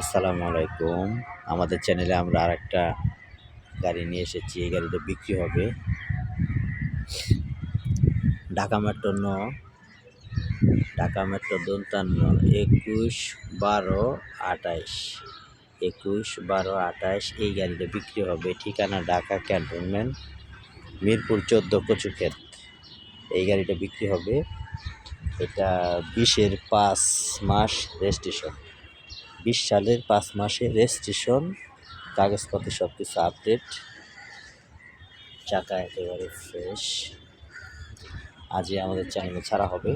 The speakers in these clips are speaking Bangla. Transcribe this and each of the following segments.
আসসালামু আলাইকুম। আমাদের চ্যানেলে আমরা আর একটা গাড়ি নিয়ে এসেছি। এই গাড়িটা বিক্রি হবে। ঢাকা মেট্রো ন, ঢাকা মেট্রো দন্তান্ন, একুশ বারো আঠাইশ, একুশ বারো আঠাইশ এই গাড়িটা বিক্রি হবে। ঠিকানা ঢাকা ক্যান্টনমেন্ট, মিরপুর চোদ্দ কচুক্ষেত। এই গাড়িটা বিক্রি হবে। এটা বিশের পাঁচ মাস রেজিস্ট্রেশন। বিশ সালের পাঁচ মাসে রেজিস্ট্রেশন কাগজপত্র সব কিছু আপডেট চাকা একেবারে ফ্রেশ আজই আমাদের চ্যানেলে ছাড়া হবে।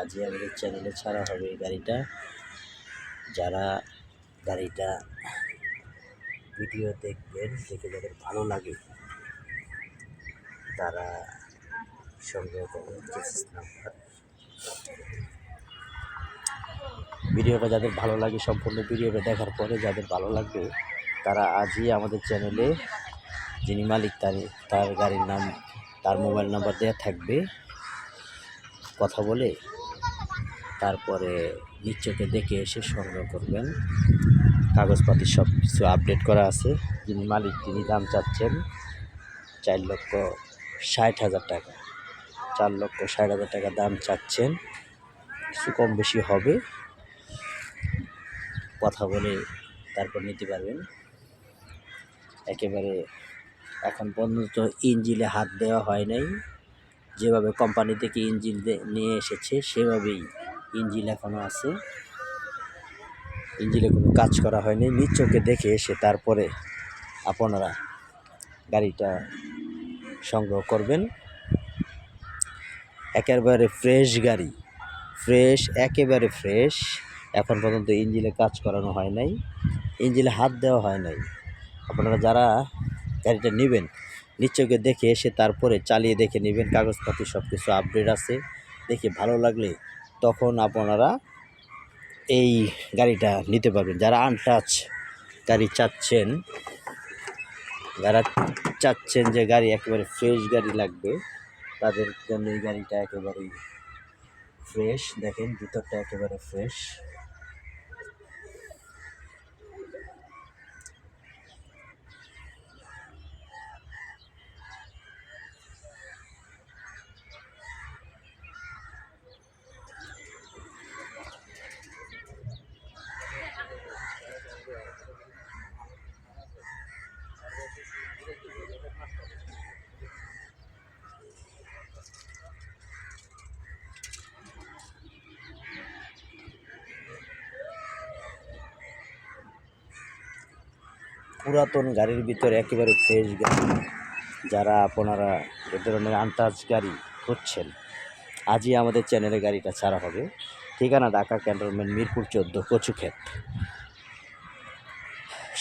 আজই আমাদের চ্যানেলে ছাড়া হবে এই গাড়িটা। যারা গাড়িটা ভিডিও দেখবেন, দেখে যাদের ভালো লাগে, তারা করবেন নাম্বার ভিডিওটা যাদের ভালো লাগে, সম্পূর্ণ ভিডিওটা দেখার পরে যাদের ভালো লাগবে, তারা আজই আমাদের চ্যানেলে যিনি মালিক, তার তার গাড়ির নাম, তার মোবাইল নাম্বার দেওয়া থাকবে। কথা বলে তারপরে নিশ্চয়কে দেখে এসে সংগ্রহ করবেন। কাগজপাতি সব কিছু আপডেট করা আছে। যিনি মালিক, তিনি দাম চাচ্ছেন চার লক্ষ ষাট হাজার টাকা। চার লক্ষ ষাট হাজার টাকা দাম চাচ্ছেন। কিছু কম বেশি হবে। কথা বলে তারপর নিতে পারবেন। একেবারে এখন পর্যন্ত ইঞ্জিলে হাত দেওয়া হয় নাই। যেভাবে কোম্পানি থেকে ইঞ্জিন নিয়ে এসেছে, সেভাবেই ইঞ্জিল এখনও আছে। ইঞ্জিলে কোনো কাজ করা হয়নি। নিজ চোখে দেখে এসে তারপরে আপনারা গাড়িটা সংগ্রহ করবেন। একেবারে ফ্রেশ গাড়ি। ফ্রেশ, একেবারে ফ্রেশ। এখন পর্যন্ত ইঞ্জিনে কাজ করানো হয় নাই ইঞ্জিনে হাত দেওয়া হয় নাই। আপনারা যারা গাড়িটা নেবেন নিশ্চয়কে দেখে এসে তারপরে চালিয়ে দেখে নেবেন কাগজপাতি সব কিছু আপডেট আছে। দেখে ভালো লাগলে তখন আপনারা এই গাড়িটা নিতে পারবেন। যারা আনটাচ গাড়ি চাচ্ছেন, যারা চাচ্ছেন যে গাড়ি একেবারে ফ্রেশ গাড়ি লাগবে, তাদের জন্য এই গাড়িটা একেবারেই ফ্রেশ দেখেন ভিতরটা একেবারে ফ্রেশ পুরাতন গাড়ির ভিতরে একেবারে ফ্রেশ গাড়ি যারা আপনারা এ ধরনের আনটাচ গাড়ি খুঁজছেন, আজই আমাদের চ্যানেলে গাড়িটা ছাড়া হবে। ঠিকানা ঢাকা ক্যান্টনমেন্ট, মিরপুর চোদ্দ, কচুক্ষেত।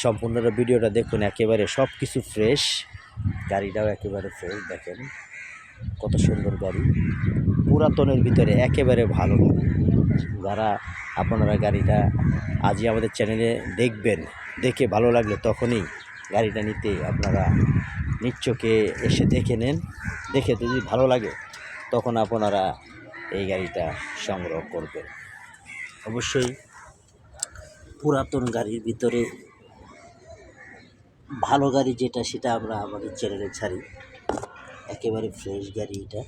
সম্পূর্ণ ভিডিওটা দেখুন, একেবারে সব কিছু ফ্রেশ গাড়িটাও একেবারে ফ্রেশ দেখেন। কত সুন্দর গাড়ি। পুরাতনের ভিতরে একেবারে ভালো গাড়ি। যারা আপনারা গাড়িটা আজই আমাদের চ্যানেলে দেখবেন, দেখে ভালো লাগলে তখনই গাড়িটা নিতে আপনারা নিচ্চকে এসে দেখে নেন। দেখে যদি ভালো লাগে, তখন আপনারা এই গাড়িটা সংগ্রহ করবেন। অবশ্যই পুরাতন গাড়ির ভিতরে ভালো গাড়ি যেটা, সেটা আমরা আমাদের চ্যানেলে ছাড়ি। একেবারে ফ্রেশ গাড়ি এটা।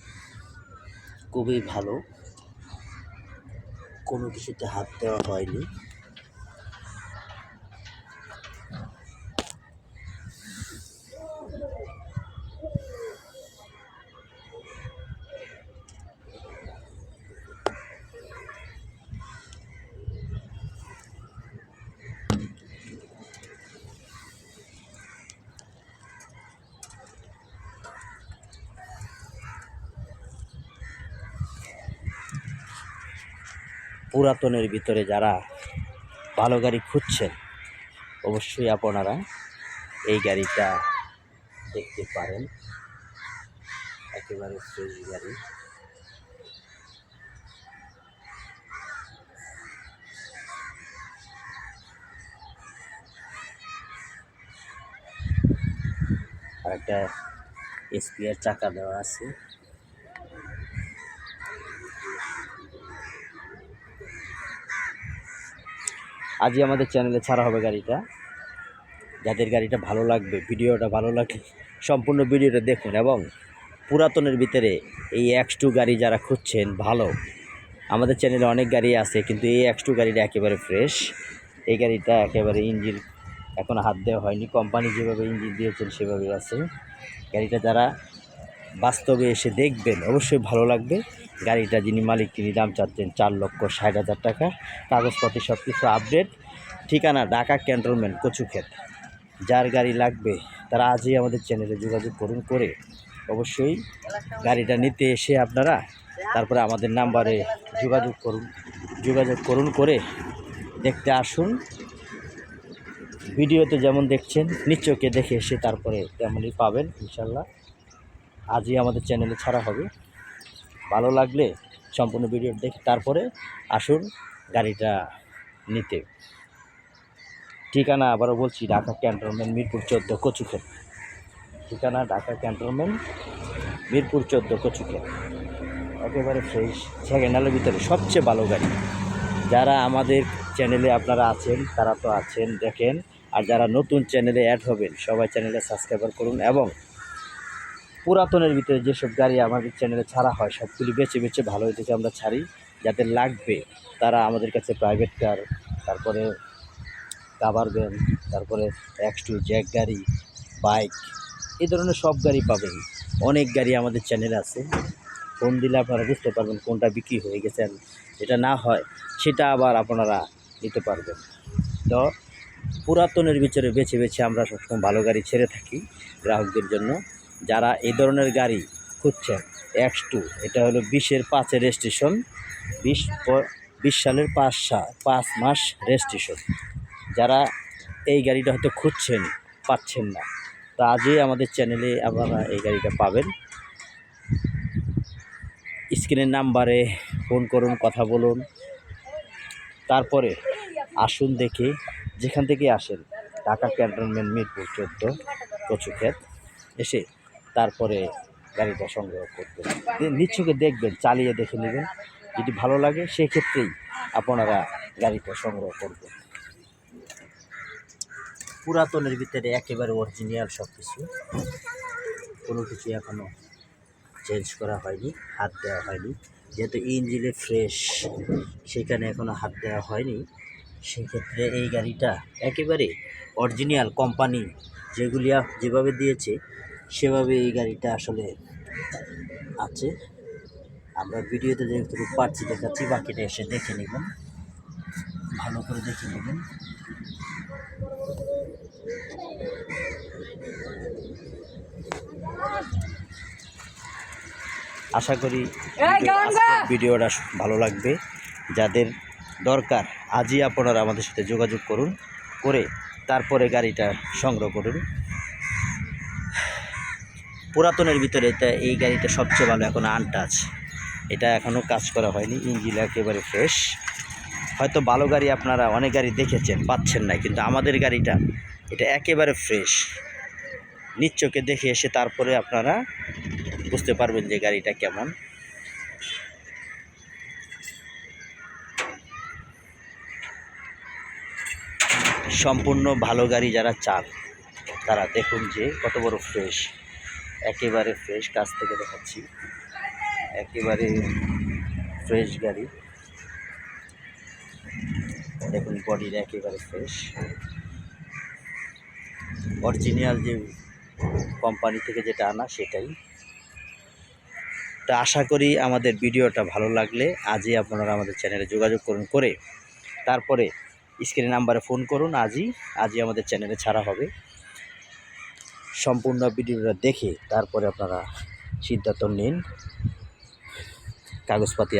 খুবই ভালো। কোনো কিছুতে হাত দেওয়া হয়নি। পুরাতনের ভিতরে যারা ভালো গাড়ি খুঁজছেন, অবশ্যই আপনারা এই গাড়িটা দেখতে পারেন। একেবারে ফ্রেশ গাড়ি। আর একটা স্পিয়ার চাকা দেওয়া আছে। আজই আমাদের চ্যানেলে ছাড়া হবে গাড়িটা। যাদের গাড়িটা ভালো লাগবে, ভিডিওটা ভালো লাগলে সম্পূর্ণ ভিডিওটা দেখুন এবং পুরাতনের ভিতরে এই এক্স টু গাড়ি যারা খুঁজছেন, ভালো। আমাদের চ্যানেলে অনেক গাড়ি আছে, কিন্তু এই এক্স টু গাড়িটা একেবারে ফ্রেশ এই গাড়িটা একেবারে ইঞ্জিন এখন হাত দেওয়া হয়নি। কোম্পানি যেভাবে ইঞ্জিন দিয়েছেন, সেভাবেই আছে। গাড়িটা যারা বাস্তবে এসে দেখবেন, অবশ্যই ভালো লাগবে। গাড়িটা যিনি মালিক, তিনি দাম চাচ্ছেন চার লক্ষ ষাট হাজার টাকা। কাগজপত্র সব কিছু আপডেট ঠিকানা ঢাকা ক্যান্টনমেন্ট, কচুক্ষেত। যার গাড়ি লাগবে, তারা আজই আমাদের চ্যানেলে যোগাযোগ করুন করে অবশ্যই গাড়িটা নিতে এসে আপনারা তারপরে আমাদের নাম্বারে যোগাযোগ করুন যোগাযোগ করুন করে দেখতে আসুন। ভিডিওতে যেমন দেখছেন নিশ্চয়কে দেখে এসে তারপরে তেমনই পাবেন, ইনশাল্লাহ। আজই আমাদের চ্যানেলে ছাড়া হবে। ভালো লাগলে সম্পূর্ণ ভিডিও দেখে তারপরে আসুন গাড়িটা নিতে। ঠিকানা আবারও বলছি, ঢাকা ক্যান্টনমেন্ট, মিরপুর চোদ্দ, কচুক্ষেত। ঠিকানা ঢাকা ক্যান্টনমেন্ট, মিরপুর চোদ্দ, কচুক্ষেত। একেবারে ফ্রেশ সেকেন্ড ভিতরে সবচেয়ে ভালো গাড়ি। যারা আমাদের চ্যানেলে আপনারা আছেন, তারা তো আছেন, দেখেন। আর যারা নতুন চ্যানেলে অ্যাড হবেন, সবাই চ্যানেলে সাবস্ক্রাইবার করুন এবং পুরাতনের ভিতরে যেসব গাড়ি আমাদের চ্যানেলে ছাড়া হয়, সবগুলি বেছে বেছে ভালো থেকে আমরা ছাড়ি যাদের লাগবে তারা আমাদের কাছে প্রাইভেট কার তারপরে কাভার ভ্যান তারপরে এক্স টু জ্যাক গাড়ি বাইক এই ধরনের সব গাড়ি পাবেন। অনেক গাড়ি আমাদের চ্যানেলে আছে। ফোন দিলে আপনারা বুঝতে পারবেন কোনটা বিক্রি হয়ে গেছে যেটা না হয়, সেটা আবার আপনারা নিতে পারবেন। তো পুরাতনের ভিতরে বেছে বেছে আমরা সবসময় ভালো গাড়ি ছেড়ে থাকি গ্রাহকদের জন্য। যারা এই ধরনের গাড়ি খুঁজছেন এক্স টু এটা হলো বিশের পাঁচের রেজিস্ট্রেশন বিশ বিশ সালের পাঁচ সা, পাঁচ মাস রেজিস্ট্রেশন যারা এই গাড়িটা হয়তো খুঁজছেন, পাচ্ছেন না, তো আজই আমাদের চ্যানেলে আপনারা এই গাড়িটা পাবেন। স্ক্রিনের নাম্বারে ফোন করুন, কথা বলুন। তারপরে আসুন দেখে, যেখান থেকে আসেন, ঢাকা ক্যান্টনমেন্ট মিরপুর চোদ্দ, কচুক্ষেত। এসে তারপরে গাড়িটা সংগ্রহ করবেন নিচ্ছকে দেখবেন, চালিয়ে দেখে নেবেন। যদি ভালো লাগে, সেক্ষেত্রেই আপনারা গাড়িটা সংগ্রহ করবেন। পুরাতনের ভিতরে একেবারে অরিজিনাল সব কিছু কোনো কিছু এখনও চেঞ্জ করা হয়নি, হাত দেওয়া হয়নি। যেহেতু ইঞ্জিনে ফ্রেশ সেখানে এখনও হাত দেওয়া হয়নি। সেক্ষেত্রে এই গাড়িটা একেবারে অরিজিনাল কোম্পানি যেগুলি যেভাবে দিয়েছে সেভাবে এই গাড়িটা আসলে আছে। আমরা ভিডিওতে যেহেতু পারছি দেখাচ্ছি বাকিটা এসে দেখে নেবেন। ভালো করে দেখে নেবেন। আশা করি ভিডিওটা ভালো লাগবে। যাদের দরকার আজই আপনারা আমাদের সাথে যোগাযোগ করুন করে তারপরে গাড়িটা সংগ্রহ করুন। পুরাতনের ভিতরে তা এই গাড়িটা সবচেয়ে ভালো এখন আনটাচ এটা এখনও কাজ করা হয়নি ইঞ্জিন একেবারে ফ্রেশ হয়তো ভালো গাড়ি আপনারা অনেক গাড়ি দেখেছেন, পাচ্ছেন না, কিন্তু আমাদের গাড়িটা, এটা একেবারে ফ্রেশ নিচ্চকে দেখে এসে তারপরে আপনারা বুঝতে পারবেন যে গাড়িটা কেমন। সম্পূর্ণ ভালো গাড়ি যারা চান, তারা দেখুন যে কত বড় ফ্রেশ একেবারে ফ্রেশ কাছ থেকে দেখাচ্ছি। একেবারে ফ্রেশ গাড়ি। দেখুন বডির একেবারে ফ্রেশ অরিজিনাল যে কোম্পানি থেকে যেটা আনা, সেটাই। তা আশা করি আমাদের ভিডিওটা ভালো লাগলে আজই আপনারা আমাদের চ্যানেলে যোগাযোগ করুন করে, তারপরে স্ক্রিনে নাম্বারে ফোন করুন। আজই আজই আমাদের চ্যানেলে ছাড়া হবে। সম্পূর্ণ ভিডিওটা দেখে তারপরে আপনারা সিদ্ধান্ত নিন। কাগজপাতি